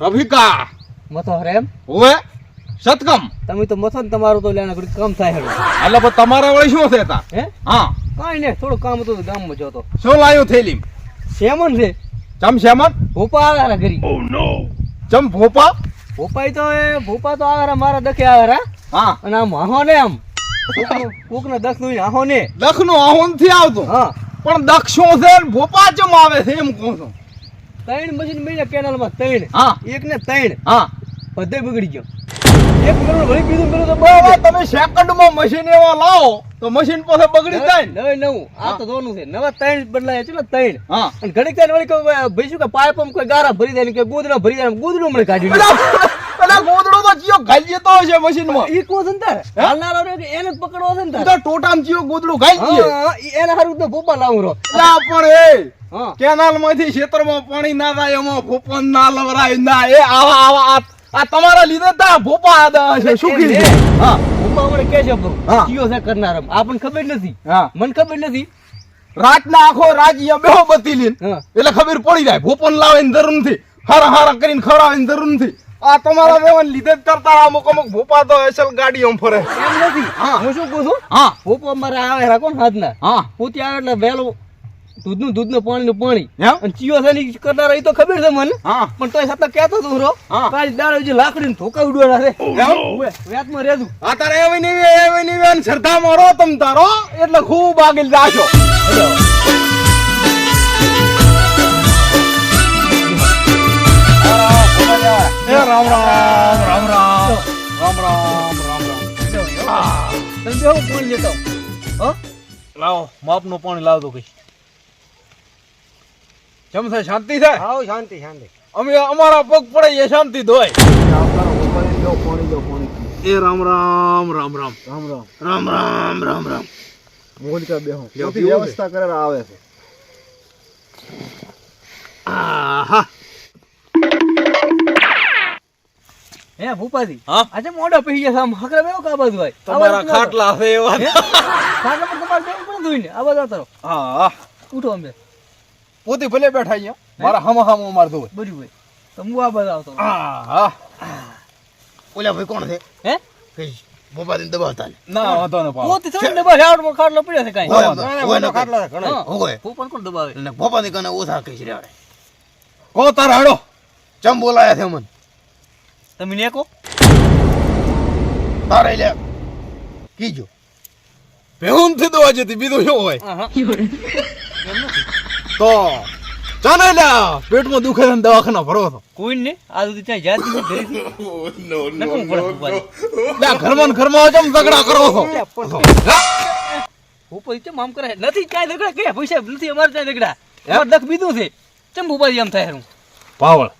રફિકા મથો હરે એમ? ઓવે સતકમ! તમે તો મથો ને તમારું તો લેણા ઘડી કામ થાય હેડો. એટલે પણ તમારા વળી શું છે હે? હા. કાઈ ને થોડું કામ હતું ગામ ગામમાં જતો શું લાયો થેલી શેમન છે ચમ સેમન ભોપા આવારા ઘરી. ઓ નો ચમ ભોપા ભોપાઈ તો એ ભોપા તો આવારા મારા દખે આવારા. હા. અને આમ આહો ને આમ. કોક ને દખનું આહો ને. દખનું આહો થી આવતું. હા. પણ દક્ષ શું છે ને? ભોપા ચમ આવે છે એમ કહું છું. ત્રણ મશીન મળી કેનાલમાં ત્રણ. હા. એક ને ત્રણ. હા. બધે બગડી ગયો. એક મેળું વળી પીધું પેલું તો બરાબર તમે સેકન્ડમાં મશીન એવા લાવો તો મશીન પાસે બગડી જાય ને. નવે નવું. આ તો જોવાનું છે. નવા ત્રણ બદલાય છે ત્રણ. હા. અને ઘડીક ત્રણ વળી કોઈ ભાઈ શું કે પાઇપ કોઈ ગારા ભરી દે ને કે ગોદડો ભરી દે ગોદડું મને કાઢી પેલા પેલા ગોદડો તો ચિયો ગાલી જતો હશે મશીનમાં ઈ કોણ છે હાલનારો રે એને પકડવો છે ને તો ટોટામ ચિયો ગોદડું ગાલી દે હા, હારું તો ભોપા લાવું રો ના પણ એ કેનાલમાંથી ખેતરમાં પાણી ના થાય એમાં ભોપા ના લવરાય ના એ આવા આવા આ આ તમારા લીધે તા ભોપા છે સુખી છે હા. ભોપા વડે કે છે બહુ કયો છે કરનાર આપણને ખબર નથી. હા. મને ખબર નથી. રાતના આખો રાજી બેહો બતી લીન એટલે ખબર પડી જાય ભોપન લાવે ને જરૂર નથી હારા હારા કરીને ખવડાવે ને જરૂર નથી આ તમારા વેવન લીધે જ કરતા અમુક અમુક ભોપા તો અસલ ગાડીઓ ફરે. એમ નથી. હા. હું શું કહું છું? હા. ભોપા મારે આવે રાખો ને હાથના. હા. પોતે આવે એટલે વહેલું દૂધનું દૂધનું પાણીનું પાણી? અને ચિયો છે ને કરનાર એ તો ખબર છે મને. પણ તોય છતાં કહેતો તું રો. કાલ દાડો જે લાકડીને ધોકા ઉડવાના છે? ઉવે, વ્યાજમાં આ તારે એવી નહીં એવી અને શ્રદ્ધા મારો તમ તારો. એટલે ખૂબ આગળ જાશો એ રામ રામ. રામ રામ. રામ રામ રામ રામ. બેહો પાણી લેતો હો. લાવો માપનું પાણી લાવ દો કઈ કેમ છે શાંતિ છે આવો શાંતિ શાંતિ. અમે અમારા પગ પડે એ શાંતિ ધોય એ રામ રામ રામ રામ. રામ રામ. રામ રામ રામ રામ. મોલિકા બેહો? વ્યવસ્થા કરે આવે છે. આહા. હે ભૂપાજી? હા? આજે મોઢા પહી ગયા સામ હકરા બેહો કા ભાઈ તમારા ખાટલા છે એવા ખાટલા પર તમારે બેવ પણ ધોઈને આવા આવતા હા ઉઠો અમે પોતે ભલે બેઠા અહીંયા. મારા હમ હમ માર દો બરી ભાઈ તમુ આ બધા આવતો હા હા. ઓલા ભાઈ કોણ છે? હે? કઈ ભોપાથી દબાવતા ના. વાંધો ન પાવ પોતે થોડી ડબ્બા રાવડમાં ખાટલો પડ્યો છે કાંઈ. હોય, ખાટલા ઘણા. હા. હોય. ભૂપણ કોણ દબાવે? ને ભોપાથી કને ઓછા કઈ છે કો તાર હાડો. ચમ બોલાયા છે મને તમે નેકો તારે લે. કીજો. ભેહુનથી દવા જતી બીજું શું હોય. એમ તો ચાને લ્યા પેટમાં દુખે છે ને દવાખાના ભરો તો કોઈ ને? આ સુધી ત્યાં જાત નો. લ્યા ઘરમાં ને ઘરમાં જમ ઝઘડા કરો છો. ભૂપાજી ચમ આમ કરે નથી ક્યાંય ઝઘડા કે પૈસા નથી અમારે ત્યાં ઝઘડા. અમારે દખ બીજું છે. ચમ ભૂપાજી આમ થાય હારું? પાવળ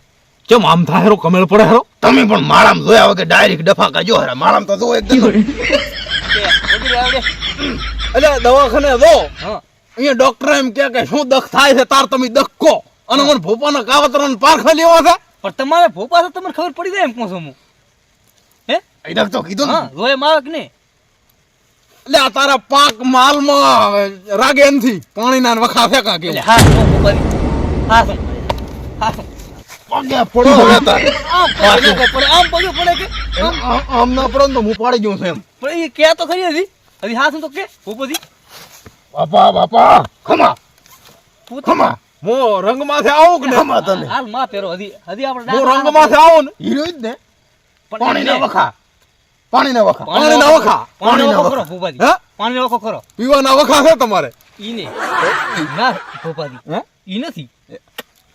ચમ આમ થાય હેરો? કમેળ પડે હેરો? તમે પણ મારામ જોયા વગર ડાયરેક્ટ ડફા કાજો હરા. માળામાં તો જો એકદમ એટલે દવાખાને જો. હા. અહીંયા ડોક્ટર એમ કે કે શું દખ થાય છે તાર તમે દખ. કો અને મને ભોપાના કાવતરાને પારખા લેવા છે. પણ તમારે ભોપા તો તમને ખબર પડી જાય એમ કહું છું હું. હે? એ તો કીધું ને. રોય માવક ને. એટલે આ તારા પાક માલમાં રાગે એમથી પાણીના ને વખા ફેંકા કે હા હા હા પગે પડો. હવે આમ પડે. આમ પડ્યું પડે કે? આમ આમ આમ ના પડે તો હું પાડી ગયો છું એમ. પણ એ કે તો ખરી હતી હજી હા શું તો કે? ભૂપતિ બાપા બાપા ખમા. ખમા. હું રંગ માથે આવું કે ખમા તને. હાલમાં પહેરો. હજી હજી આપણે હું રંગ માથે આવું ને. હીરો જ ને. પણ વખા. પાણીના વખા. વખા. પાણીના ખરો વખા. ભૂપાજી હે? પાણીનો વખો ખરો. પીવાના વખા છે તમારે. ઈ ને. ના ભૂપાજી ઈ નથી.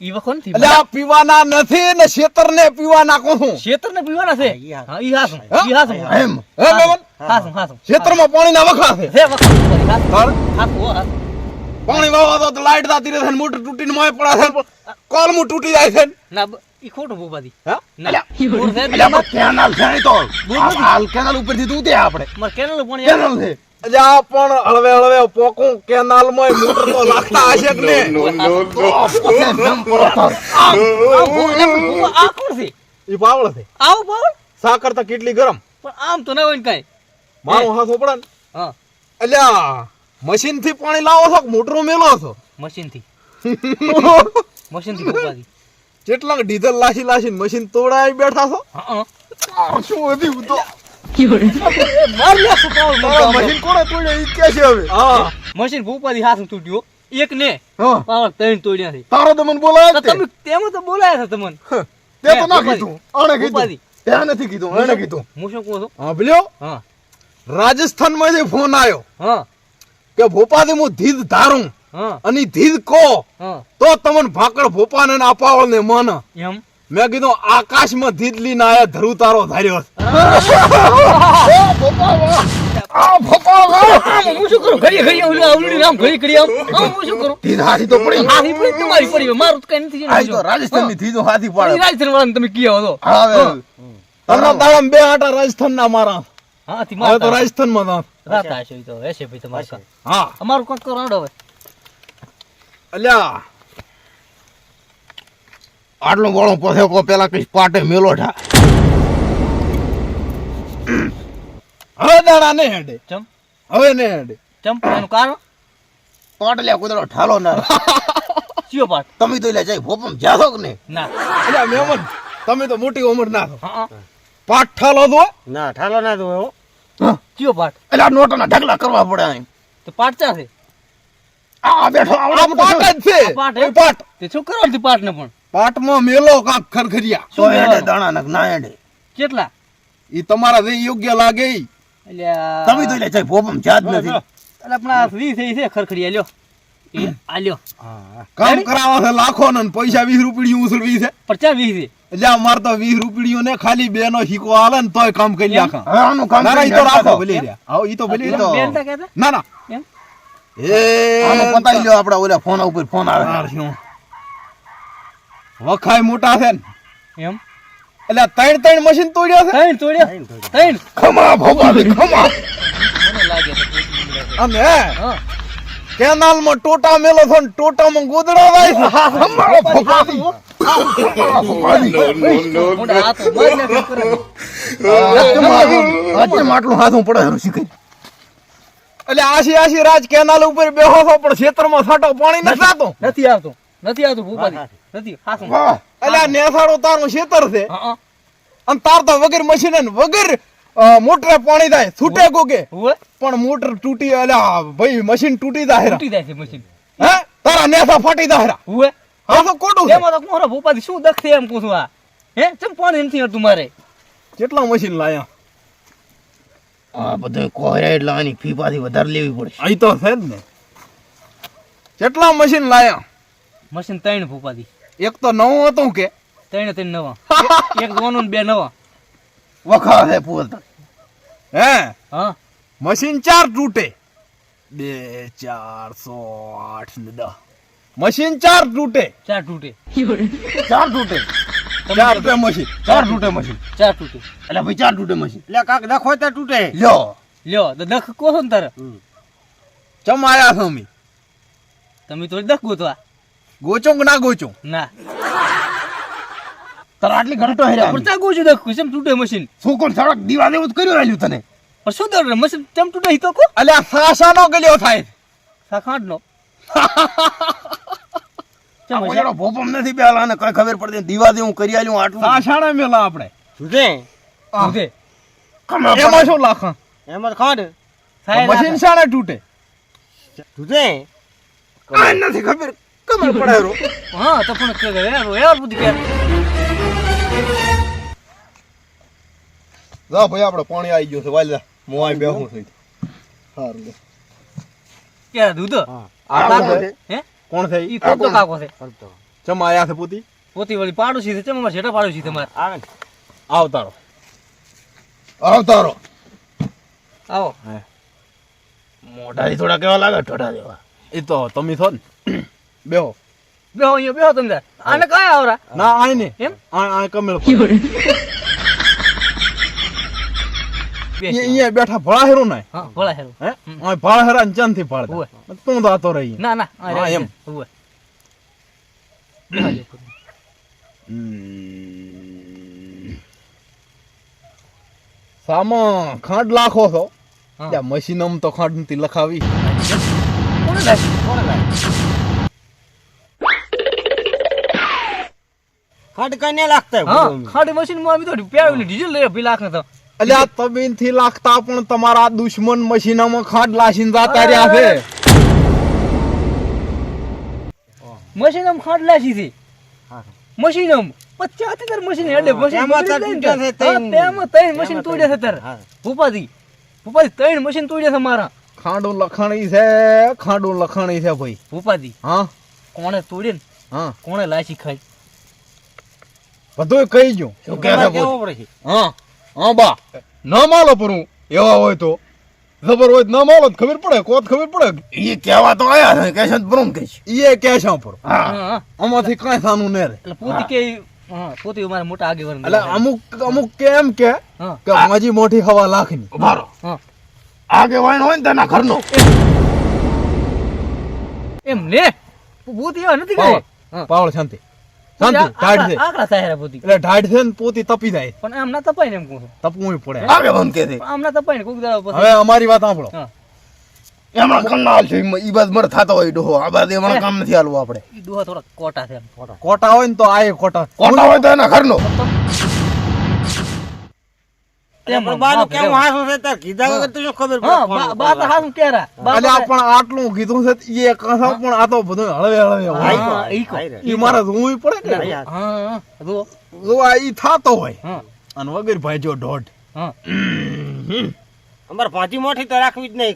ઈ વખોનથી અલ્યા પીવાના નથી ને શેતર ને પીવા નાખું છું? શેતર ને પીવાના છે હા ઈ હાસ. ઈ હાસ. એમ. હે મેમન હાસ હાસ. શેતરમાં પાણી ના વખા છે? હે વખા હાસ. હાસ પાણી વાવા તો લાઈટ દાતી રહે ને મોટર તૂટીને મોય પડે છે કોલ મુ તૂટી જાય છે ના? ઈ ખોટું બોબાદી હા? અલ્યા. કેનાલ છે તો. બોલ હાલ કેનલ ઉપરથી તૂટે આપણે. મર કેનાલ પાણી કેનાલ છે? આ પણ હળવે હળવે પોકું કેનાલમાં મોટર તો લાગતા હશે કે ને આ કોણ છે? ઈ પાવળ છે. આવ પાવર સાકર તો કેટલી ગરમ. પણ આમ તો ન હોય ને કાંઈ. મારો હાથ ઓપડા ને. હા. અલ્યા મશીનથી પાણી લાવો છો કે મોટરો મેલો છો? મશીનથી. મશીનથી ભૂપાજી કેટલાક ડીઝલ લાસી લાસીને મશીન તોડાઈ બેઠા છો? હા શું હતી તો મશીન કોણે તોડ્યા? ઈ કે છે હવે. હા. મશીન ભૂપાથી હાથ તૂટ્યો એક ને. હા. પાવર ત્રણ તોડ્યા છે. તારો તો મને બોલાય તમે તેમાં તો બોલાયા હતા તમને. તે તો ના કીધું. આણે કીધું. ભૂપાથી. તે નથી કીધું આણે કીધું. હું શું કહું છું? હા ભલ્યો. હા. રાજસ્થાનમાંથી ફોન આવ્યો. હા. કે ભોપાથી હું ધીધ ધારું. અને ધીધ કો તો તમને ભાકડ ભોપાને ને અપાવળ ને મન. એમ? મેં કીધું આકાશમાં ધીધ લઈને આયા ધરુ તારો ધાર્યો બે ભોપા આમ હું શું કરું? ઘડીએ ઘડીએ ઓલું આવલું નામ ઘડી ઘડી આમ આમ હું શું કરું? ધીધ હાથી તો પડી. આ હિપડી તમારી પડી હોય. મારું તો કઈ નથી આ તો રાજસ્થાનની ધીધો હાથી હા. પાડે રાજસ્થાન આટા રાજસ્થાનના મારા. રાજસ્થાન અમારું હવે. અલ્યા આટલો ગોળો પોસે કો પેલા કઈ પાટે મેલો ઠા. હવે દાડા ને હેડે. ચમ? હવે ને હેડે. ચમ એનું કારણ? પાટલ્યા કુદરો ઠાલો ના. ચિયો પાટ? તમે તો લે જાય ભોપમ જાસો કે ને ના. એટલે મેમન તમે તો મોટી ઉંમર ના હા. પાઠ ઠાલો દો ના ઠાલો ના દો એવો. ચિયો પાટ? એટલે નોટના ઢગલા કરવા પડે અહીં તો પાટ ચા છે? આ બેઠો આવડો જ છે. પાટ પાટ તે શું કરવાનું પાટ ને પણ? પાઠમાં મેલો કાક ખરખરિયા. સો હેડે દાણા નક ના હેડે કેટલા? ઈ તમારા જે યોગ્ય લાગે ઈ. તમે તો લે જાય ભોપમ જાત નથી. એટલે આપણા આ વી થઈ છે ખરખરિયા આલ્યો આલ્યો કામ કરાવવા છે લાખો ને પૈસા વીસ રૂપિયા ઉસળવી છે. પણ ચા વી છે? એટલે માર તો વીસ રૂપિયો ને ખાલી બે નો હિકો હાલે ને તોય કામ કરી નાખા. હવે આનું કામ ના ના ઈ તો રાખો. ભલે રહ્યા આવો ઈ તો ભલે તો બેન ના ના. એ પતાઈ લ્યો આપડા ઓલા ફોન ઉપર ફોન આવે. શું? વખાય મોટા છે ને. એમ? એટલે ત્રણ ત્રણ મશીન તોડ્યા છે? ત્રણ તોડ્યા? ત્રણ ખમા ભોપાથી ખમા. મને લાગે હા. કેનાલમાં ટોટા મેલો છે ને ટોટામાં ગોદડા વાય છે. ખમા માટલું હાથું પડે એટલે આશી આશી રાજ કેનાલ ઉપર બેહો છો પણ ખેતરમાં છાંટો પાણી નથી આવતો. નથી આવતો. નથી આવતું ભૂપાથી નથી હાથું વાહ. નેસાડો તારું ખેતર છે. હા હા. અને તાર તો વગર મશીન ને વગર મોટર પાણી થાય. છૂટે કોકે? પણ મોટર તૂટી અલ્યા ભાઈ મશીન તૂટી જાય તૂટી જાય છે મશીન. હે? તારા નેસા ફાટી જાય હોય હા તો ખોટું એમાં તો મોરો ભૂપાથી શું દખ છે એમ આ. હે? ચમ પાણી નથી આવતું મારે? કેટલા મશીન લાયા? આ બધું કોહરે એટલે આની ફી પાછી વધારે લેવી પડશે. અહીં તો છે જ ને. કેટલા મશીન લાયા? મશીન ત્રણ ભૂપાથી. એક તો નવું હતું કે? ત્રણે ત્રણ નવા. એક જોવાનું બે નવા. વખા છે પૂર હે? હા. મશીન ચાર તૂટે. બે ચાર સો આઠ ને દસ. મશીન ચાર તૂટે. ચાર તૂટે. ચાર તૂટે. ચાર તૂટે મશીન. ચાર તૂટે મશીન. ચાર તૂટે. એટલે ભાઈ ચાર તૂટે મશીન. એટલે કાક દખો તો તૂટે. લ્યો. લ્યો તો દખ કોસો ને તારે? ચમ આયા છો અમે. તમે તો દખ ગોતવા ગોચો કે ના ગોચો? ના. તારે આટલી ઘંટો હેરા પડતા ગોચું દેખ કેમ તૂટે મશીન શું કોણ સડક દીવા દેવું કર્યું આલ્યું તને? પણ શું દર મશીન કેમ તૂટે ઈ તો કો? અલ્યા ફાસા નો ગલ્યો થાય? સાખાંડ નો ભોપમ નથી બેલા અને કઈ ખબર પડતી. દીવા દેવું કરી આલ્યું આટલું. સાસાને મેલા આપણે. તૂટે. ખમા એમાં શું લાખા એમાં ખાડ. મશીન શાણે તૂટે. તૂટે. આ નથી ખબર. ખબર પડે હા તો પણ કે યાર યાર બુદ્ધિ કે. જા ભાઈ આપણે પાણી આવી ગયું છે વાલ્યા હું અહીં બેહું છું સારું કે દૂધ? આ હે? કોણ છે? ઈ ઈ? તો કાકો છે. ચમ આયા છે પૂતી? પોતી વળી પાડોશી છે ચમ અમારે પાડોશી તમારે આવે ને. આવતારો. આવતારો. આવો. મોઢાથી થોડા કેવા લાગે? ઠોઠા જેવા. એ તો તમે છો ને. બેહો. બેહો અહીંયા બેહો તમે. આને કયા આવરા? ના આય ને એમ? આ આ કમેલ અહીંયા બેઠા ભળા હેરો ના? હા ભલા હેરું હે? આ ભાળ હેરા ચંદથી ભાળતા. તું દાતો રહી. ના ના હા, એમ. જો. સામા ખાંડ લાખો છો? મશીનમ તો ખાંડ નથી લખાવી. કોણે લાવી? કોણે લાવી? ખાંડ કઈ નહીં લાગતા હા ખાડી મશીનમાં આવી તો રૂપિયા ને ડીઝલ લઈ ભી લાખ તો. એટલે આ તબીનથી લાગતા પણ તમારા દુશ્મન મશીનામાં ખાંડ લાસીન જાતા રહ્યા છે. મશીન આમ ખાડ લાશી છે મશીન આમ પચાસ હજાર મશીન એટલે મશીન. ત્રણ. હા, તેમાં ત્રણ મશીન તોડ્યા છે તાર. હા. ભૂપાથી ભૂપાથી ત્રણ મશીન તોડ્યા છે મારા. ખાંડું લખાણી છે ખાંડું લખાણી છે ભાઈ. ભૂપાથી હા? કોણે તોડે ને? હા. કોણે લાસી ખાઈ? બધું કહી ગયું. શું કહે? કેવું હા હા બા. ન માલો પણ હું એવા હોય તો. જબર હોય ન માલો ખબર પડે કોત ખબર પડે. ઈ કહેવા તો આયા છે કે છે તો બ્રહ્મ કહે છે? ઈએ કે છે પર હા. આમાંથી કાંઈ થાનું ને રે. એટલે પોતી કે હા પોતી મારા મોટા આગેવાન એટલે અમુક અમુક કેમ કે હા. કે માજી મોટી હવા લાખની મારો હા. આગે વાઈન હોય ને તેના ઘરનો. એમ ને? પોતી એવા નથી પાવળ. પાવળ શાંતિ. ને ના ના ને અમારી વાત સાંભળો. હા. એમણા કન્ના હાલ છે ઈ બાદ મર થાતો હોય ડોહો. આ બાદ એમણા કામ નથી હાલવું આપણે. ઈ થોડા કોટા છે કોટા હોય ને તો આ કોટા કોટા હોય તો એના ઘરનો તેમ પણ બાનું બાપ રે. કેવું હાસું છે તાર કીધા વગર ભાઈ જો દોઢ. હા. અમારે ભાજી મોટી તો રાખવી જ નહીં.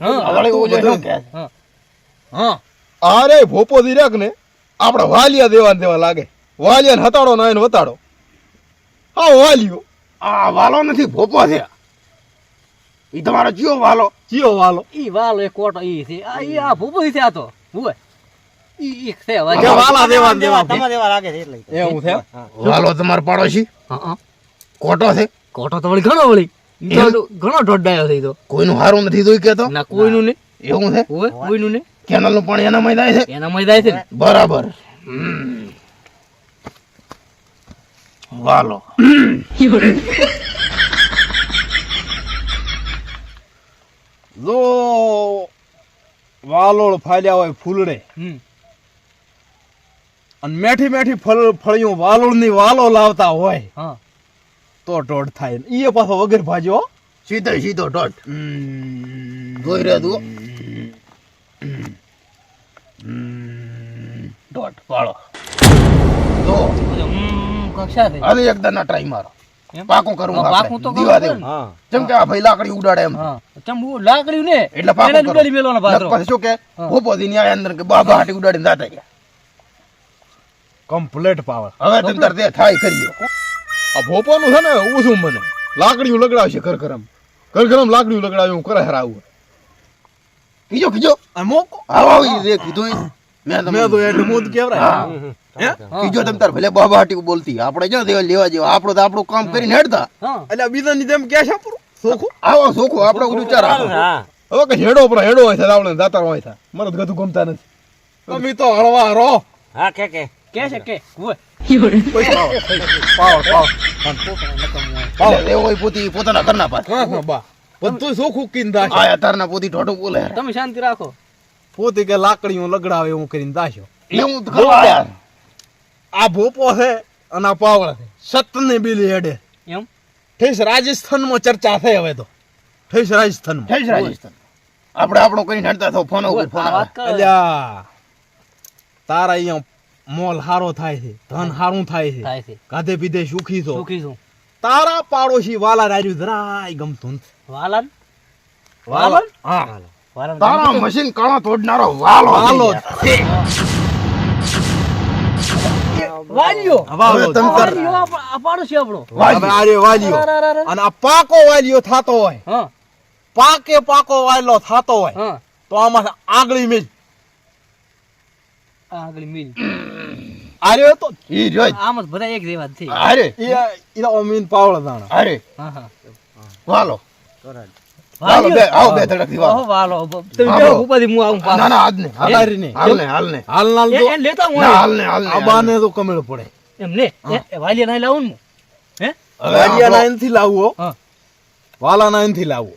અરે ભોપો દીરાક ને આપણે વાલિયા દેવા દેવા લાગે. વાલિયા ને હતાડો ના એને વતાડો. હા વાલિયો. આ વાલો નથી ભોપો છે. ઈ તમારો જીઓ વાલો? ચિયો વાલો? ઈ વાલો એક કોટો ઈ છે. આ ઈ આ ભૂપો છે આ તો. ભૂવે ઈ એક છે વાલા દેવા દેવા. તમારે દેવા લાગે છે એટલે એવું છે? વાલો તમારો પાડોશી? હા હા. કોટો છે? કોટો તો વળી ઘણો વળી. ઘણો ઢોડાયો થઈ તો. કોઈનું હારું નથી જોઈ કેતો? ના કોઈનું ને એવું છે? હોય કોઈનું નહીં. કેનલનું પાણી એના જાય છે? એના મય છે બરાબર. હમ. વાલો જો વાલોળ ફાલ્યા હોય ફૂલડે હમ. અને મેઠી મેઠી ફળ ફળિયું વાલોળની વાલો લાવતા હોય હા. તો દોઢ થાય ઈ પાછો વગર ભાજો. સીધો સીધો ડોટ જોઈ રહ્યો તું ડોટ વાળો. તો હમ કક્ષા છે હવે એકદમ ના ટ્રાય મારો? પાકું કરવું હા. પાકું તો દીવા દેવું. જેમ કે આ ભાઈ લાકડી ઉડાડે એમ. ચમ ચંબુ લાકડ્યું ને એટલે પાકું. ઉડાડી મેલવાનો પાત્રો પછી. શું કે હા. ભોપો થી ન્યાય અંદર કે બાબા હાટી ઉડાડીને જાતા રહ્યા કમ્પ્લેટ પાવર હવે તમે તાર દે થાય કરી લ્યો. આ ભોપાનું છે ને ઓછું મને. લાકડીયું લગડાવશે કરકરમ કરકરમ લાકડીયું લગડાવ્યું કરે હરાવું કીજો કીજો. આ મોકો. આવો આવી કીધું. મેં તો એટલે મોદ કેવરાય. હે. હા. તાર ભલે બાબા બોલતી. આપણે જ્યાં દેવા લેવા જેવા? આપણો તો આપણું કામ કરીને હેડતા. એટલે બીજાની જેમ કે છે સોખું? આવો સોખો આપણે વિચાર હવે કે હેડો પર હેડો હોય થાય આપણે દાતાર હોય થાય. મને ગધું ગમતા નથી. તમે તો હળવા રહો. હા કે કે. કે છે કે? હોય. પૈસા પાવર. Power power. એટલે એ હોય પોતી પોતાના ઘરના પાસે બધું સોખું કીન દાશે આયા તારના પોતી બોલે. તમે શાંતિ રાખો. પોતે કે લાકડીઓ લગડાવે એવું કરીને દાસ્યો આ ભોપો છે અને આ પાવળ છે. સતની બીલી હેડે. એમ? ઠેસ રાજસ્થાનમાં ચર્ચા થઈ હવે તો. ઠેસ રાજસ્થાનમાં. ઠેસ રાજસ્થાન આપણે આપણો કરીને હેડતા થો ફોન ઉપર ફોન અલ્યા તારા અહીંયા મોલ હારો થાય છે ધન હારું થાય છે. કાધે ગાધે પીધે સુખી છો. સુખી છું. તારા પાડોશી વાલા રાજુ જરાય ગમતું વાલન? વાલન? હા. વાલન તારા મશીન કાણા તોડનારો વાલો વાલો છે. વાલિયો હવે તમે તાર- વાલિયો આપણો અને આ પાકો વાલીઓ થાતો હોય. પાકે પાકો વાયલો થાતો હોય. હા. તો આમાં આગળી મેલ. આ મિલ. આર્યો તો? ઈ જોઈ આમ જ બધા એક જેવા છે. અરે. ઈ ઈનો અમીન પાવળ દાણા અરે. હા હા. વાલો. કરાય. વાલો બે આવો બે ધડકથી વાલો. ઓહો, વાલો તમે હા, કેવો હું આવું પાછો. ના ના હાલ ને હાલ હાલ ને. હાલ ને હાલ ને હાલ નાલ તો લેતા હું હાલ ને હાલ ને આબાને તો કમેળ પડે. એમ ને એ- એ વાલિયા ના લાવું ને હે. હવે વાલિયાના આપણો- લાવવો. હા. વાલાના એનથી લાવવો.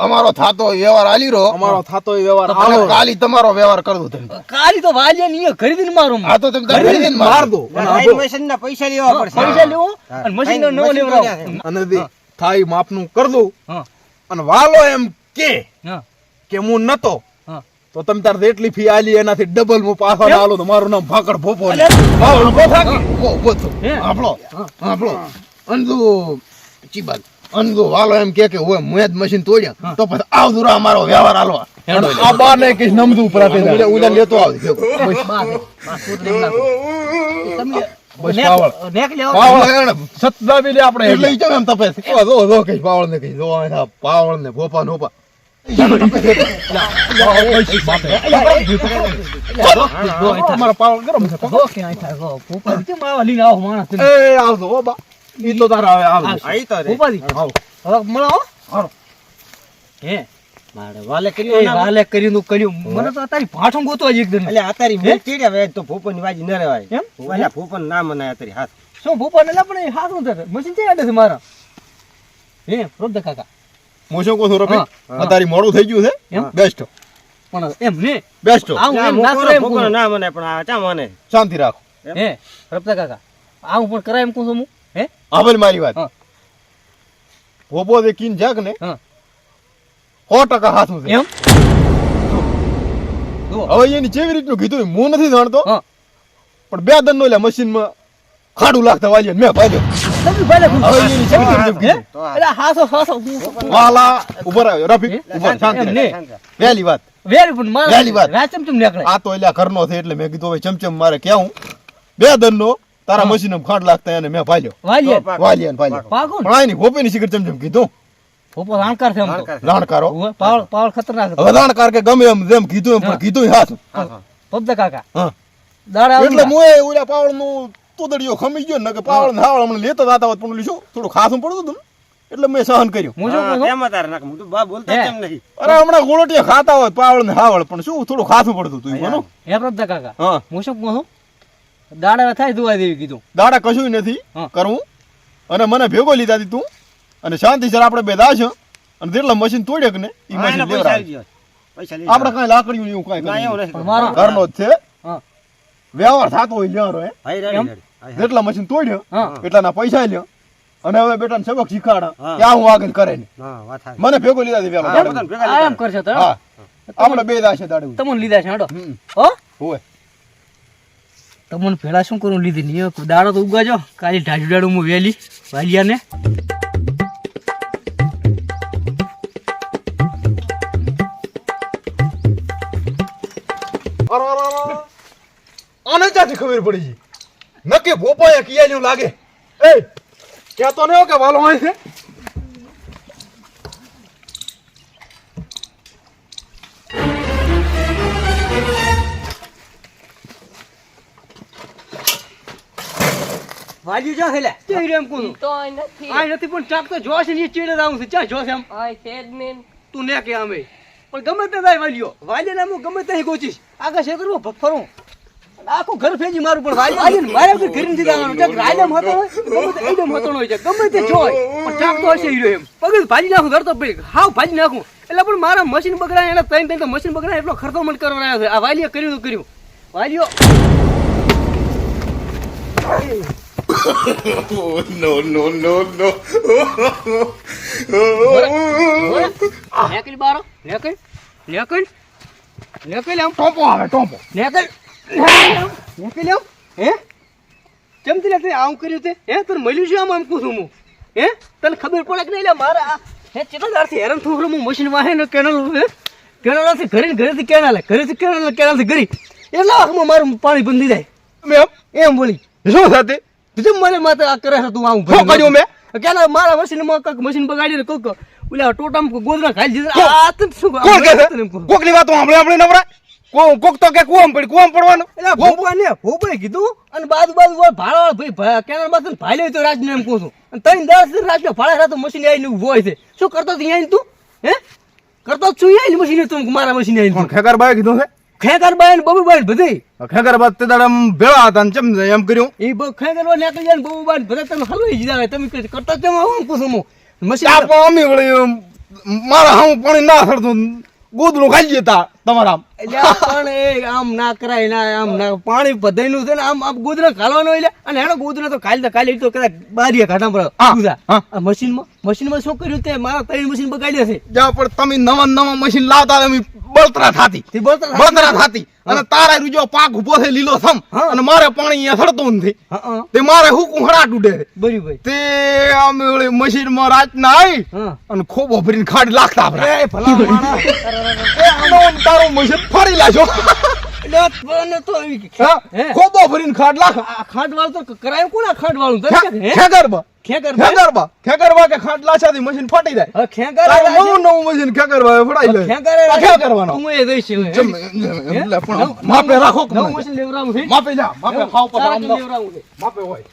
અમારો થાતો વ્યવહાર આલી રહ્યો. અમારો થાતો વ્યવહાર કાલી તમારો વ્યવહાર કરવું તમે. કાલી તો વાલિયા ની ખરીદીને મારું આ તો તમે ખરીદી ખરીદીને માર. દો અને ડ્રાઇવિંગ આવો. પૈસા લેવા પડશે. પૈસા લેવો અને મશીન નો ન લેવો અને દે થાય માપનું કર દઉં. હા. અને વાલો એમ કે કે હું નતો. તો તમે તાર જેટલી ફી આલી એનાથી ડબલ હું પાછો આલો તો મારું નામ ભાકડ ભોપો? આપણો આપણો અંધુ ચીબાલ અંધુ વાલો એમ કે કે હોય મેં જ મશીન તોડ્યા. તો પછી આવતું દુરા અમારો વ્યવહાર આલો આ બા ને કઈ નમતું ઉપર આપી લેતો આવ ભેગો. પાવળ. ને ભોપા ગરમ છે આવજો બા. તારા આવે આવો. હવે મળો હો. મારે વાલે કર્યું વાલે કર્યું કર્યું. મને તો તારી ભાઠું ગોતવા જ એકદમ એટલે અત્યારે મેં ચીડ્યા હવે તો ભૂપોની વાજી ન રહેવાય. એમ? ઓલા ભૂપોને ના મનાય હાથ. શું પણ થશે મશીન છે આડે છે મારા? હે કાકા. અત્યારે મોડું થઈ ગયું છે? એમ? બેસ્ટ. પણ એમ ને બેસ્ટ. આવું ના, ના ભૂપોને- એમ ના મનાય પણ આ ચા મને? શાંતિ રાખો. હે રબતા કાકા. આવું પણ કરાય એમ કહું છું હું? હે હા મારી વાત. હા. કીન જાક ને હા. સો ટકા હાથું છે. એમ? હવે એની જેવી રીતનું કીધું હું નથી જાણતો. પણ બે દન નો એટલે મશીનમાં ખાડું લાગતા વાલી મેં ભાગ્યો. ને. બે દન નો તારા મશીન ખાંડ લાગતા મેં ભાલ્યો ને ભાલ્યો પણ આની ભોપીની સિગરેટ ચમચમ કીધું. પોપો રાણકાર છે આમ તો. રાણકાર. પાવળ પાવળ ખતરનાક રાણકાર કે ગમે એમ જેમ કીધું એમ પણ કીધું હાથ. હા, હા. કાકા. દાડા એટલે. હું ઓલા પાવળનું તોદડીયો ખમી ગયો ને કે પાવળ ને હાવળ મને લેતા દાતા હોત પણ ઓલું થોડું ખાસું પડતું હતું એટલે મેં સહન કર્યું. હું શું છું? તારે નાખ. હું તો બા બોલતો કેમ નહીં. અરે હમણાં ગોળટીયા ખાતા હોત પાવળ ને હાવળ પણ શું? થોડું ખાસું પડતું હતું એનું. બોલો હે પ્રભતા કાકા. હા. હું શું કહું દાડા થાય દુવા દેવી કીધું. દાડા કશું નથી કરવું અને મને ભેગો લીધા તી તું. અને શાંતિ સર આપણે બે દાશ અને જેટલા મશીન તોડ્યો કે ને ઈ મશીન પૈસા લેવડાવે. આપણે કઈ કાંઈ લાકડીયું ને એવું કાંઈ નહીં. ઘરનો જ છે. વ્યવહાર થતો હોય લેવાનો હે. જેટલા મશીન તોડ્યો હા. એટલાના પૈસા લ્યો અને હવે બેટાને સબક શીખાડા ક્યાં હું આગળ કરે ને. હા, વાત સાચી. મને ભેગો લીધા છે હા, પેલો બધાને ભેગા આ એમ લીધા. કરશો તો? હા. આપણે બે દાશે દાડે. તમને લીધા છે હડો? હો? હોય. તમને પેલા શું કરું લીધી? નહીં દાડો તો ઉગાજો. કાલે ઢાજુ ઢાડું હું વેલી વાલિયાને. આને ક્યાંથી ખબર પડી છે? નક્કી ભોપાયા કિયાલ્યું લાગે. એ કહેતો નહીં કે વાલો અહીં છે? વાલ્યું જા હેલે? કેવી એમ કોનું? તો નથી. આ નથી પણ ચાક તો જોશે ને ચીડે જ આવું છે. ચા જોશે એમ? આ છે મેન તું ને કે અમે પણ ગમે તે જાય વાલ્યો વાલ્યો હું ગમે તે ગોચીશ. આગળ છે કરવો ફરું આખું ઘર ફેજી મારું પણ વાલ્યો વાલ્યો મારે વગર ઘરે નથી જવાનું. ચાક રાયડમ હતો તે હતો હોય છે. ગમે તે જોય પણ ચાક તો હશે હીરો એમ. પગલ ભાજી નાખું ઘર તો ભાઈ હાવ ભાજી નાખું. એટલે પણ મારા મશીન બગડાય એને ત્રણ ત્રણ મશીન બગડાય એટલો ખર્ચો મને કરવા આવ્યો છે. આ વાલીએ કર્યું તો કર્યું. વાલીઓ નેકલ બારો. નેકલ નેકલ નેકલ આમ. ટોપો આવે ટોપો. નેકલ નેકલ આમ હે? કેમ તે તે આમ કર્યું તે? હે? તને મળ્યું છે આમ આમ પૂછું હું. હે? તને ખબર પડે કે નહીં? લે મારા હે કેટલા દારથી હેરાન થયું હું મશીન વાહે ને કેનલ હે? કેનલથી ઘરે ઘરેથી કેનાલે ઘરેથી કેનાલ કેનાલથી ઘરી એટલા વારમાં મારું પાણી બંધ જાય મેં એમ? બોલી. શું સાથે? તું મને માથે આ કરે તું આવું શું કર્યું મેં? કેના મારા મશીનમાં કક મશીન બગાડી ને કોક ઓલા ટોટામ ગોદરા ખાઈ દીધા. આ તને શું કોણ કહે કોકની વાત આપણે આપણે નવરા કો- કોક તો કે કોમ પડી કોમ પડવાનું. એટલે ભોપુઆને ભોપુએ કીધું? અને બાજુ બાજુ વાળા ભાડા ભાઈ ભા- કેનાલ ભાઈ તો રાજ એમ કહું છું. અને તઈ દસ દિન રાત ભાડા રાતો મશીન આવીને હોય છે. શું કરતો અહીંયા તું? હે? કરતો છું અહીંયા મશીન તું મારા મશીન આવીને ખેકર બાય કીધું છે? ખેકર બાય બબુ બાય બધી. ખેકર બાદ તે દાડા ભેળા હતા ને ચમ એમ કર્યું? એ બ ખેકર બાય નીકળી જાય ને બબુ બાય બધા તમે હલવાઈ જીધા તમે કરતા તેમ આવું? પૂછું હું. મશીન તાપ અમે વળી મારા હામું પાણી ના થડતું ગોદડું ખાઈ જતા તમારા. પણ એ આમ ના કરાય ના આમ ના પાણી બધાયનું છે ને આમ આમ ગોદરા ખાવાનું એટલે અને હેડો ગોદરા તો ખાલી તો કાલે તો કદાચ બારીએ કાઢા. હા. આ મશીનમાં મશીનમાં શું કર્યું તે મારા ત્રણ મશીન બગાડ્યા છે જા પણ તમે નવા નવા મશીન લાવતા તમે બળતરા થાતી. બળતરા થાતી અને તારા રૂજો પાક ઊભો છે લીલો થમ અને મારે પાણી અહીંયા થડતું નથી. તે મારે હું હડા તૂટે. બરોબર તે અમે ઓલી મશીનમાં રાતના આવી અને ખોબો ભરીને ખાડ લાગતા આપણે. આમ તારું મશીન ફરી લાજો. ખોબો ભરીને લાખ. વાળું તો કરાયું વાળું? ખેગરબા. ખેગરબા? ખેગરબા. કે ખાડ લાછાથી મશીન ફાટી જાય? નવું નવું મશીન ખેગરબા ફડાઈ લે. આવે છે? કરવાનો હું એ દઈશ હવે. જમ, જમ, એટલે પણ માપે રાખો નવું મશીન લેવડાવવું છે? માપે જા માપે ખાવ છે? માપે હોય.